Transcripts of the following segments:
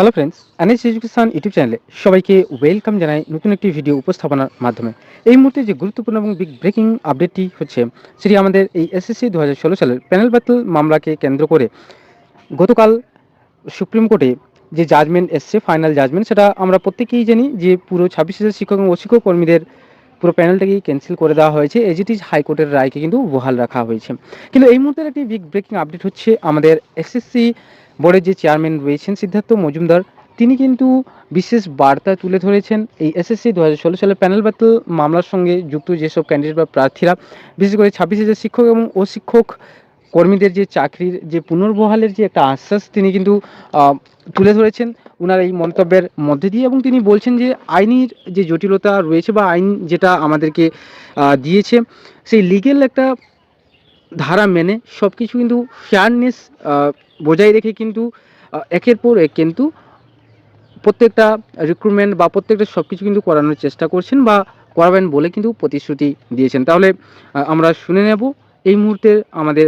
Hello friends NS education YouTube চ্যানেলে সবাইকে welcome জানাই নতুন একটি ভিডিও উপস্থাপনার মাধ্যমে। এই মুহূর্তে যে গুরুত্বপূর্ণ এবং বিগ ব্রেকিং আপডেটটি হচ্ছে, সেটি আমাদের এই এসএসসি দু হাজার ষোলো সালের প্যানেল বাতিল মামলাকে কেন্দ্র করে গতকাল সুপ্রিম কোর্টে যে জাজমেন্ট এসছে ফাইনাল জাজমেন্ট সেটা আমরা প্রত্যেকেই জানি যে পুরো ছাব্বিশ হাজার শিক্ষক এবং অশিক্ষক কর্মীদের পুরো প্যানেলটাকেই ক্যান্সেল করে দেওয়া হয়েছে। এজিটি হাইকোর্টের রায়কে কিন্তু বহাল রাখা হয়েছে। কিন্তু এই মুহূর্তের একটি বিগ ব্রেকিং আপডেট হচ্ছে আমাদের এসএসসি বোর্ডের যে চেয়ারম্যান রয়েছেন সিদ্ধার্থ মজুমদার, তিনি কিন্তু বিশেষ বার্তা তুলে ধরেছেন এই এসএসসি দু হাজার ষোলো সালের প্যানেল বাতিল মামলার সঙ্গে যুক্ত যেসব ক্যান্ডিডেট বা প্রার্থীরা, বিশেষ করে ছাব্বিশ হাজার শিক্ষক এবং অশিক্ষক কর্মীদের যে চাকরির যে পুনর্বহালের যে একটা আশ্বাস তিনি কিন্তু তুলে ধরেছেন। ওনার এই মন্তব্যের মধ্যে দিয়ে এবং তিনি বলছেন যে আইনের যে জটিলতা রয়েছে বা আইন যেটা আমাদেরকে দিয়েছে, সেই লিগেল একটা ধারা মেনে সব কিছু কিন্তু ফেয়ারনেস বজায় রেখে কিন্তু একের পর এক কিন্তু প্রত্যেকটা রিক্রুটমেন্ট বা প্রত্যেকটা সব কিছু কিন্তু করানোর চেষ্টা করছেন বা করাবেন বলে কিন্তু প্রতিশ্রুতি দিয়েছেন। তাহলে আমরা শুনে নেব, এই মুহূর্তে আমাদের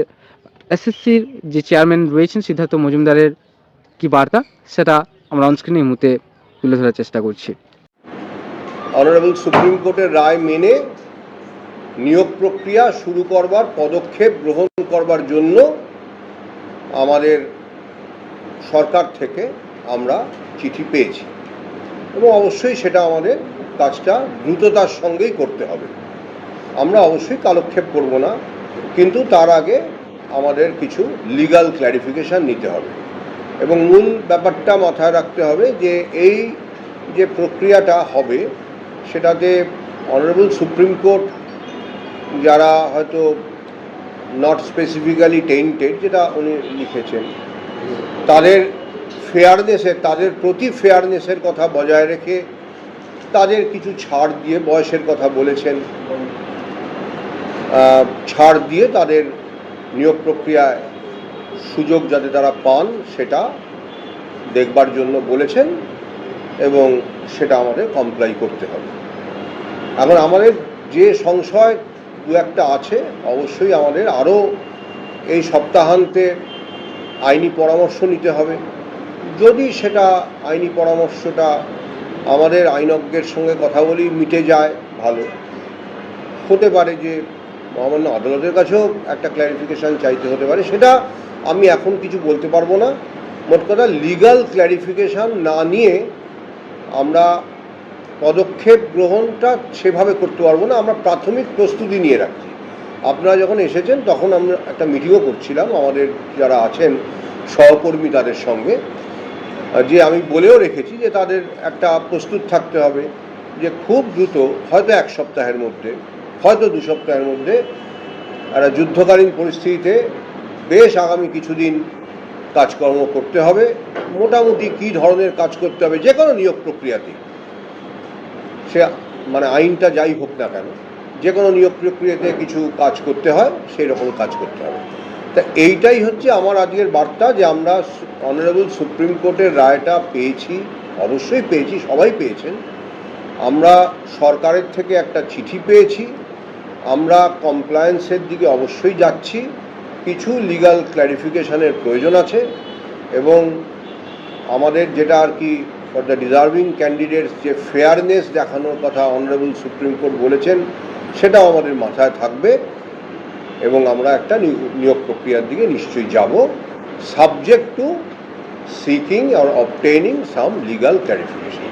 এসএসসির যে চেয়ারম্যান রয়েছেন সিদ্ধার্থ মজুমদারের কি বার্তা, সেটা আমরা অনস্ক্রিনে এই মুহূর্তে তুলে ধরার চেষ্টা করছি। অনারেবল সুপ্রিম কোর্টের রায় মেনে নিয়োগ প্রক্রিয়া শুরু করবার, পদক্ষেপ গ্রহণ করবার জন্য আমাদের সরকার থেকে আমরা চিঠি পেয়েছি। এবং অবশ্যই সেটা আমাদের কাজটা দ্রুততার সঙ্গেই করতে হবে। আমরা অবশ্যই কালক্ষেপ করব না, কিন্তু তার আগে আমাদের কিছু লিগাল ক্ল্যারিফিকেশান নিতে হবে। এবং মূল ব্যাপারটা মাথায় রাখতে হবে যে এই যে প্রক্রিয়াটা হবে, সেটাতে অনারেবল সুপ্রিম কোর্ট যারা হয়তো নট স্পেসিফিক্যালি টেন্টেড যেটা উনি লিখেছেন, তাদের ফেয়ারনেসের তাদের প্রতি ফেয়ারনেসের কথা বজায় রেখে তাদের কিছু ছাড় দিয়ে বয়সের কথা বলেছেন ছাড় দিয়ে তাদের নিয়োগ প্রক্রিয়ায় সুযোগ যাতে তারা পান, সেটা দেখবার জন্য বলেছেন এবং সেটা আমাদের কমপ্লাই করতে হবে। এখন আমাদের যে সংশয় দু একটা আছে, অবশ্যই আমাদের আরও এই সপ্তাহান্তে আইনি পরামর্শ নিতে হবে। যদি সেটা আইনি পরামর্শটা আমাদের আইনজ্ঞের সঙ্গে কথা বলি মিটে যায়, ভালো। হতে পারে যে মহামান্য আদালতের কাছেও একটা ক্ল্যারিফিকেশান চাইতে হতে পারে, সেটা আমি এখন কিছু বলতে পারব না। মোট কথা লিগাল ক্ল্যারিফিকেশান না নিয়ে আমরা পদক্ষেপ গ্রহণটা সেভাবে করতে পারব না। আমরা প্রাথমিক প্রস্তুতি নিয়ে রাখছি। আপনারা যখন এসেছেন, তখন আমরা একটা মিটিংও করছিলাম। আমাদের যারা আছেন, সহকর্মী তাদের সঙ্গে। যে আমি বলেও রেখেছি যে তাদের একটা প্রস্তুত থাকতে হবে যে খুব দ্রুত, হয়তো এক সপ্তাহের মধ্যে, হয়তো দু সপ্তাহের মধ্যে একটা যুদ্ধকালীন পরিস্থিতিতে বেশ আগামী কিছুদিন কাজকর্ম করতে হবে। মোটামুটি কী ধরনের কাজ করতে হবে, যে কোনো নিয়োগ প্রক্রিয়াতে সে মানে আইনটা যাই হোক না কেন, যে কোনো নিয়োগ প্রক্রিয়াতে কিছু কাজ করতে হয়, সেই রকম কাজ করতে হবে। তা এইটাই হচ্ছে আমার আজকের বার্তা যে আমরা অনারেবল সুপ্রিম কোর্টের রায়টা পেয়েছি, অবশ্যই পেয়েছি, সবাই পেয়েছেন। আমরা সরকারের থেকে একটা চিঠি পেয়েছি, আমরা কমপ্লায়েন্সের দিকে অবশ্যই যাচ্ছি, কিছু লিগাল ক্ল্যারিফিকেশনের প্রয়োজন আছে এবং আমাদের যেটা আর কি ফর দ্য ডিজার্ভিং ক্যান্ডিডেটস যে ফেয়ারনেস দেখানোর কথা অনারেবল সুপ্রিম কোর্ট বলেছেন, সেটাও আমাদের মাথায় থাকবে এবং আমরা একটা নিয়োগ প্রক্রিয়ার দিকে নিশ্চয়ই যাব subject to seeking R obtaining some legal clarification